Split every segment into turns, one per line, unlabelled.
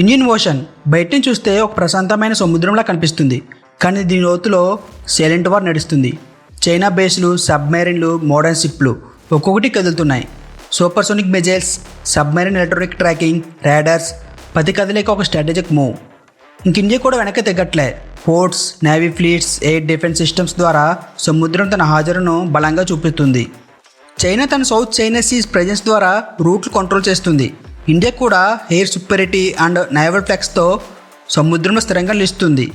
Indian ocean బయటని చూస్తే ఒక ప్రశాంతమైన సముద్రంలా కనిపిస్తుంది. కానీ దీని లోతులో సైలెంట్ వార్ నడుస్తుంది. చైనా బేస్లు సబ్మెరీన్లు మోడర్న్ షిప్లు ఒక్కొక్కటి కదులుతున్నాయి. Supersonic missiles submarine electronic tracking radars పది కదలిక ఒక స్ట్రాటజిక్ మూవ్. ఇంక ఇండియా కూడా వెనక్కి తగ్గట్లే. Ports navy fleets air defence systems ద్వారా సముద్రం తన హాజరును బలంగా చూపిస్తుంది చైనా తన సౌత్ చైనా సీస్ ప్రెజెన్స్ ద్వారా రూట్లు కంట్రోల్ చేస్తుంది. ఇండియా కూడా ఎయిర్ సుపెరిటీ అండ్ నైవల్ ఫ్లెక్స్తో సముద్రంలో స్థిరంగా నిలుస్తుంది.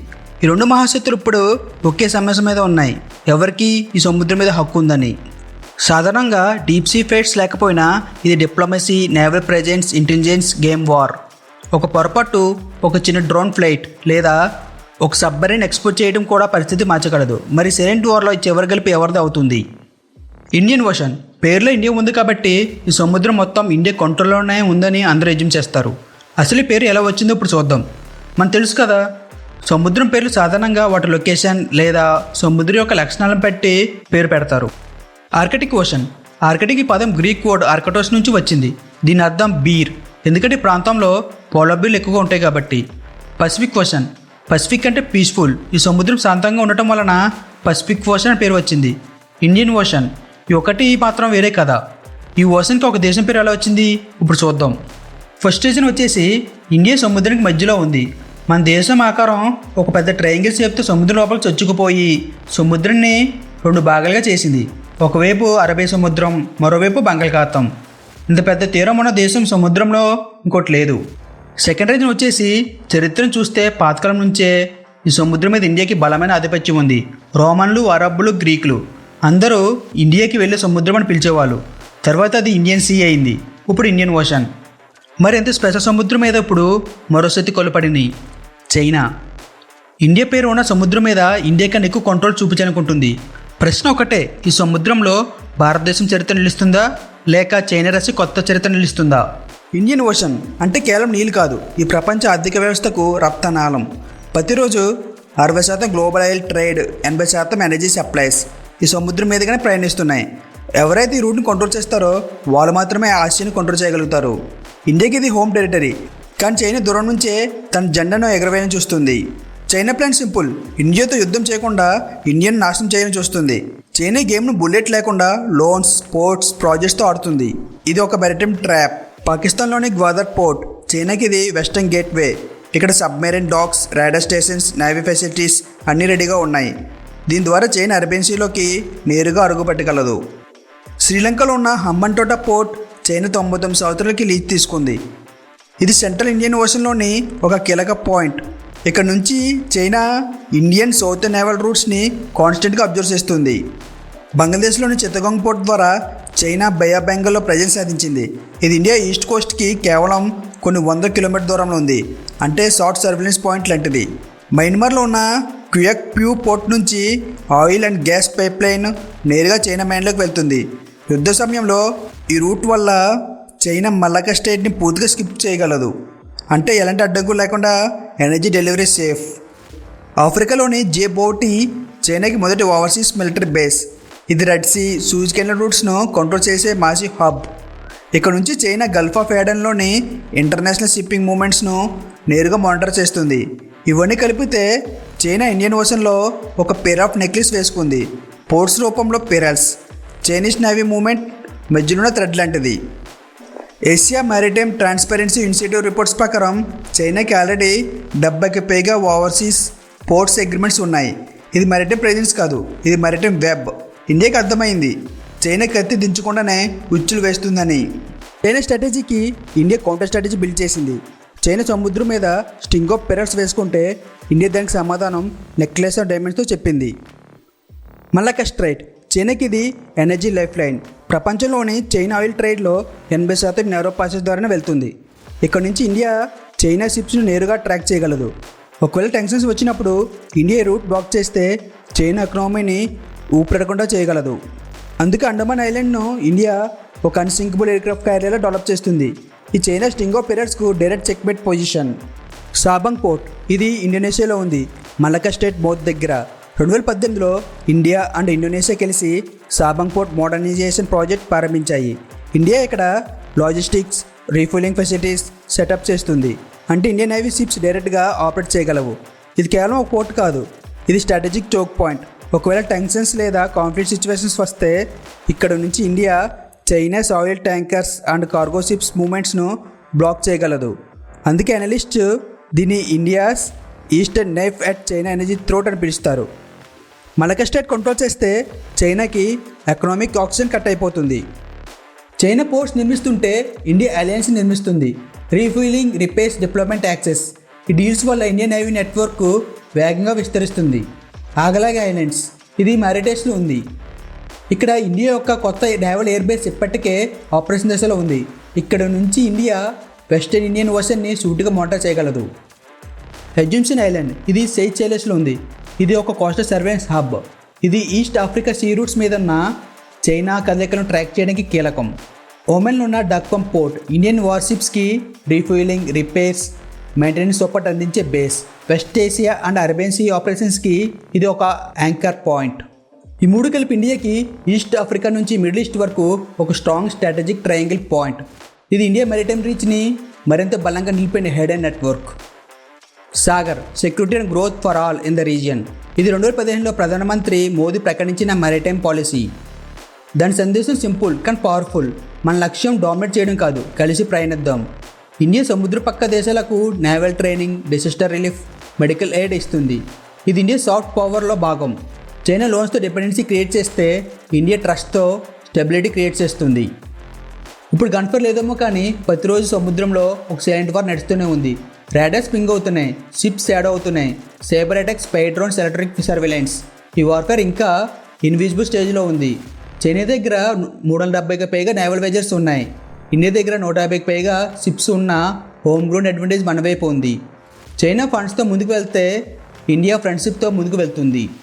ఈ రెండు మహాశక్తులు ఇప్పుడు ఒకే సమస్య మీద ఉన్నాయి. ఎవరికి ఈ సముద్రం మీద హక్కు ఉందని? సాధారణంగా డీప్ సీ ఫైట్స్ లేకపోయినా ఇది diplomacy naval presence intelligence game war. ఒక పొరపాటు ఒక చిన్న డ్రోన్ ఫ్లైట్ లేదా ఒక సబ్మరీన్ ఎక్స్పోర్ట్ చేయడం కూడా పరిస్థితి మార్చగలదు. మరి సెరెంట్ వార్లో చివరి గెలిపి ఎవరిది అవుతుంది? Indian ocean. పేరులో ఇండియా ఉంది కాబట్టి ఈ సముద్రం మొత్తం ఇండియా కంట్రోల్లోనే ఉందని అందరూ ఎజ్యూమ్ చేస్తారు. అసలు ఈ పేరు ఎలా వచ్చిందో ఇప్పుడు చూద్దాం. మనకు తెలుసు కదా సముద్రం పేర్లు సాధారణంగా వాటి లొకేషన్ లేదా సముద్రం యొక్క లక్షణాలను బట్టి పేరు పెడతారు. Arctic Ocean. ఆర్కిటిక్ ఈ పదం గ్రీక్ వర్డ్ ఆర్కటోస్ నుంచి వచ్చింది. దీని అర్థం బీర్. ఎందుకంటే ఈ ప్రాంతంలో పోలార్ ఎక్కువగా ఉంటాయి కాబట్టి. Pacific Ocean. పసిఫిక్ అంటే పీస్ఫుల్. ఈ సముద్రం శాంతంగా ఉండటం వలన పసిఫిక్ ఓషన్ అని పేరు వచ్చింది. Indian Ocean. ఈ ఒకటి మాత్రం వేరే కదా ఈ ఓషన్కి ఒక దేశం పేరు ఎలా వచ్చింది? ఇప్పుడు చూద్దాం. ఫస్ట్ రీజన్ వచ్చేసి ఇండియా సముద్రానికి మధ్యలో ఉంది. మన దేశం ఆకారం ఒక పెద్ద ట్రయాంగిల్ షేప్తో సముద్రం లోపల చొచ్చుకుపోయి సముద్రాన్ని రెండు భాగాలుగా చేసింది. ఒకవైపు అరబీ సముద్రం మరోవైపు బంగాళాఖాతం. ఇంత పెద్ద తీరం ఉన్న దేశం సముద్రంలో ఇంకోటి లేదు. సెకండ్ రీజన్ వచ్చేసి చరిత్రను చూస్తే పాతకాలం నుంచే ఈ సముద్రం మీద ఇండియాకి బలమైన ఆధిపత్యం ఉంది. రోమన్లు అరబ్బులు గ్రీకులు. అందరూ ఇండియాకి వెళ్ళే సముద్రం అని పిలిచేవాళ్ళు. తర్వాత అది ఇండియన్ సీ అయింది. ఇప్పుడు ఇండియన్ ఓషన్. మరి ఎంత స్పెషల్ సముద్రం మీద ఇప్పుడు మరోసతి కొలపడినాయి చైనా. ఇండియా పేరు ఉన్న సముద్రం మీద ఇండియా కన్నా ఎక్కువ కంట్రోల్ చూపించాలనుకుంటుంది. ప్రశ్న ఒకటే ఈ సముద్రంలో భారతదేశం చరిత్ర నిలుస్తుందా? లేక చైనా రాసి కొత్త చరిత్ర నిలుస్తుందా? ఇండియన్ ఓషన్ అంటే కేవలం నీళ్ళు కాదు ఈ ప్రపంచ ఆర్థిక వ్యవస్థకు రప్తనాళం. ప్రతిరోజు అరవై శాతం గ్లోబల్ ఆయిల్ ట్రేడ్ ఎనభై శాతం ఎనర్జీ సప్లైస్. ఈ సముద్రం మీదుగానే ప్రయాణిస్తున్నాయి. ఎవరైతే ఈ రూట్ని కంట్రోల్ చేస్తారో వాళ్ళు మాత్రమే ఆసియాని కంట్రోల్ చేయగలుగుతారు. ఇండియాకి ఇది హోమ్ టెరిటరీ కానీ చైనా దూరం నుంచే తన జెండాను ఎగరవేయని చూస్తుంది. చైనా ప్లాన్ సింపుల్ ఇండియాతో యుద్ధం చేయకుండా ఇండియన్ నాశనం చేయని చూస్తుంది. చైనా గేమ్ను బుల్లెట్ లేకుండా లోన్స్ స్పోర్ట్స్ ప్రాజెక్ట్స్తో ఆడుతుంది. ఇది ఒక బెరటమ్ ట్రాప్ పాకిస్తాన్లోని గ్వాదర్ పోర్ట్. చైనాకి ఇది వెస్టర్న్ గేట్వే ఇక్కడ submarine docks radar stations navy facilities అన్నీ రెడీగా ఉన్నాయి. దీని ద్వారా చైనా అరబెన్సీలోకి నేరుగా అడుగుపెట్టగలదు. శ్రీలంకలో ఉన్న హంబంటోట పోర్ట్ చైనా తొంభై తొమ్మిది సంవత్సరాలకి లీజ్ తీసుకుంది. ఇది సెంట్రల్ ఇండియన్ ఓషన్లోని ఒక కీలక పాయింట్. ఇక్కడ నుంచి చైనా ఇండియన్ సౌత్ నేవల్ రూట్స్ని కాన్స్టెంట్గా అబ్జర్వ్ చేస్తుంది. బంగ్లాదేశ్లోని చిత్తగంగ్ పోర్ట్ ద్వారా చైనా బే ఆఫ్ బెంగాల్లో ప్రజెన్స్ సాధించింది. ఇది ఇండియా ఈస్ట్ కోస్ట్కి కేవలం కొన్ని వంద కిలోమీటర్ దూరంలో ఉంది. అంటే షార్ట్ సర్వేలెన్స్ పాయింట్ లాంటిది. మయన్మార్లో ఉన్న క్యుయక్ ప్యూ పోర్ట్ నుంచి oil and gas pipeline నేరుగా చైనా మైన్లోకి వెళ్తుంది. యుద్ధ సమయంలో ఈ రూట్ వల్ల చైనా మల్లక స్టేట్ని పూర్తిగా స్కిప్ చేయగలదు. అంటే ఎలాంటి అడ్డంకులు లేకుండా ఎనర్జీ డెలివరీ సేఫ్. ఆఫ్రికాలోని జే బోటి చైనాకి మొదటి ఓవర్సీస్ మిలిటరీ బేస్. ఇది రెడ్ సీ సూజ్ కెనల్ రూట్స్ను కంట్రోల్ చేసే మాజీ హబ్. ఇక్కడ నుంచి చైనా గల్ఫ్ ఆఫ్ ఏడన్లోని ఇంటర్నేషనల్ షిప్పింగ్ మూమెంట్స్ను నేరుగా మానిటర్ చేస్తుంది. ఇవన్నీ కలిపితే చైనా ఇండియన్ ఓషన్లో ఒక పేర్ ఆఫ్ నెక్లెస్ వేసుకుంది. పోర్ట్స్ రూపంలో పెరల్స్ చైనీస్ నేవీ మూమెంట్ మధ్యలో థ్రెడ్ లాంటిది. Asia Maritime Transparency Institute reports ప్రకారం చైనాకి ఆల్రెడీ డెబ్బైకి పైగా ఓవర్సీస్ పోర్ట్స్ అగ్రిమెంట్స్ ఉన్నాయి. ఇది మ్యారిటైమ్ ప్రెజెన్స్ కాదు ఇది మ్యారిటైమ్ వెబ్ ఇండియాకి అర్థమైంది. చైనా కత్తి దించకుండానే ఉచ్చులు వేస్తుందని. చైనా స్ట్రాటజీకి ఇండియా కౌంటర్ స్ట్రాటజీ బిల్డ్ చేసింది. చైనా సముద్రం మీద స్టింగ్ ఆఫ్ పెరట్స్ వేసుకుంటే ఇండియా దానికి సమాధానం నెక్లెస్ ఆఫ్ డైమండ్స్తో చెప్పింది. మల్లక స్ట్రైట్ చైనాకి ఇది ఎనర్జీ లైఫ్ లైన్ ప్రపంచంలోని చైనా ఆయిల్ ట్రేడ్లో ఎనభై శాతం నేరో పాసెస్ ద్వారానే వెళ్తుంది. ఇక్కడ నుంచి ఇండియా చైనా షిప్స్ను నేరుగా ట్రాక్ చేయగలదు. ఒకవేళ టెన్షన్స్ వచ్చినప్పుడు ఇండియా రూట్ బ్లాక్ చేస్తే చైనా ఎకనామీని ఊపిరడకుండా చేయగలదు. అందుకే అండమాన్ ఐలాండ్ను ఇండియా ఒక అన్సింకబుల్ ఎయిర్క్రాఫ్ట్ క్యారియర్లో డెవలప్ చేస్తుంది. ఈ చైనా స్టింగో పెరట్స్కు డైరెక్ట్ చెక్బెట్ పొజిషన్. సాబంగ్ పోర్ట్ ఇది ఇండోనేషియాలో ఉంది. మలకా స్టేట్ మౌత్ దగ్గర. రెండు వేల పద్దెనిమిదిలో ఇండియా అండ్ ఇండోనేషియా కలిసి సాబంగ్ పోర్ట్ మోడర్నైజేషన్ ప్రాజెక్ట్ ప్రారంభించాయి. ఇండియా ఇక్కడ లాజిస్టిక్స్ రీఫిలింగ్ ఫెసిలిటీస్ సెటప్ చేస్తుంది. అంటే ఇండియన్ నేవీ షిప్స్ డైరెక్ట్గా ఆపరేట్ చేయగలవు. ఇది కేవలం ఒక పోర్ట్ కాదు. ఇది స్ట్రాటజిక్ చోక్ పాయింట్. ఒకవేళ టెన్షన్స్ లేదా కాన్ఫ్లిక్ట్ సిచ్యువేషన్స్ వస్తే ఇక్కడ నుంచి India China's oil tankers and cargo ships మూమెంట్స్ను block చేయగలదు. అందుకే అనలిస్ట్ దీన్ని India's eastern knife at China energy throat అని పిలుస్తారు. మలక స్టేట్ కంట్రోల్ చేస్తే చైనాకి ఎకనామిక్ ఆక్సిజన్ కట్ అయిపోతుంది. చైనా పోర్ట్స్ నిర్మిస్తుంటే ఇండియా అలయన్స్ నిర్మిస్తుంది. Refuelling repairs development access. ఈ డీల్స్ వల్ల ఇండియన్ నేవీ నెట్వర్క్ వేగంగా విస్తరిస్తుంది. Agalega Islands. ఇది మారిటేస్లో ఉంది. ఇక్కడ ఇండియా యొక్క కొత్త నేవల్ ఎయిర్ బేస్ ఇప్పటికే ఆపరేషన్ దశలో ఉంది. ఇక్కడ నుంచి ఇండియా వెస్టర్న్ ఇండియన్ ఓషన్ని సూటిగా మోటార్ చేయగలదు. హెజుమ్సన్ ఐలాండ్ ఇది సెయిత్ ఉంది. ఇది ఒక కోస్టల్ సర్వేన్స్ హబ్ ఇది ఈస్ట్ ఆఫ్రికా సీ రూట్స్ మీద ఉన్న చైనా కదలికలను ట్రాక్ చేయడానికి కీలకం. ఓమెన్లో ఉన్న డక్పం పోర్ట్ ఇండియన్ వార్షిప్స్కి రీఫ్యూలింగ్ రిపేర్స్ మెయింటెనెన్స్ సపోర్ట్ అందించే base West Asia and Arabian Sea ఆపరేషన్స్కి ఇది ఒక యాంకర్ పాయింట్ ఈ మూడు కలిపి ఇండియాకి ఈస్ట్ ఆఫ్రికా నుంచి మిడిల్ ఈస్ట్ వరకు ఒక స్ట్రాంగ్ స్ట్రాటజిక్ ట్రయాంగిల్ పాయింట్. ఇది ఇండియా మెరిటైమ్ రీచ్ని మరింత బలంగా నిలిపిన head and network. Sagar security and growth for all in the region. ఇది రెండు వేల పదిహేనులో ప్రధానమంత్రి మోదీ ప్రకటించిన మెరిటైమ్ పాలసీ. దాని సందేశం సింపుల్ కానీ పవర్ఫుల్. మన లక్ష్యం డామినేట్ చేయడం కాదు కలిసి ప్రయాణిద్దాం. ఇండియా సముద్ర పక్క దేశాలకు naval training disaster relief medical aid ఇస్తుంది. ఇది ఇండియా సాఫ్ట్ పవర్లో భాగం. చైనా లోన్స్తో డిపెండెన్సీ క్రియేట్ చేస్తే ఇండియా ట్రస్ట్తో స్టెబిలిటీ క్రియేట్ చేస్తుంది. ఇప్పుడు గన్ఫర్ లేదేమో కానీ ప్రతిరోజు సముద్రంలో ఒక సైలెంట్ వార్ నడుస్తూనే ఉంది. రాడర్స్ పింగ్ అవుతున్నాయి షిప్స్ యాడ్ అవుతున్నాయి సైబర్ అటాక్స్ పైడ్రోన్స్ ఎలక్ట్రిక్ సర్వేలెన్స్. ఈ వార్ఫేర్ ఇంకా ఇన్విజిబుల్ స్టేజ్లో ఉంది. చైనా దగ్గర మూడు వందల డెబ్బైకి పైగా నేవల్ వెజర్స్ ఉన్నాయి. ఇండియా దగ్గర నూట యాభైకి పైగా షిప్స్ ఉన్న హోమ్ గ్రౌండ్ అడ్వాంటేజ్ మన వైపు ఉంది. చైనా ఫండ్స్తో ముందుకు వెళ్తే ఇండియా ఫ్రెండ్షిప్తో ముందుకు వెళ్తుంది.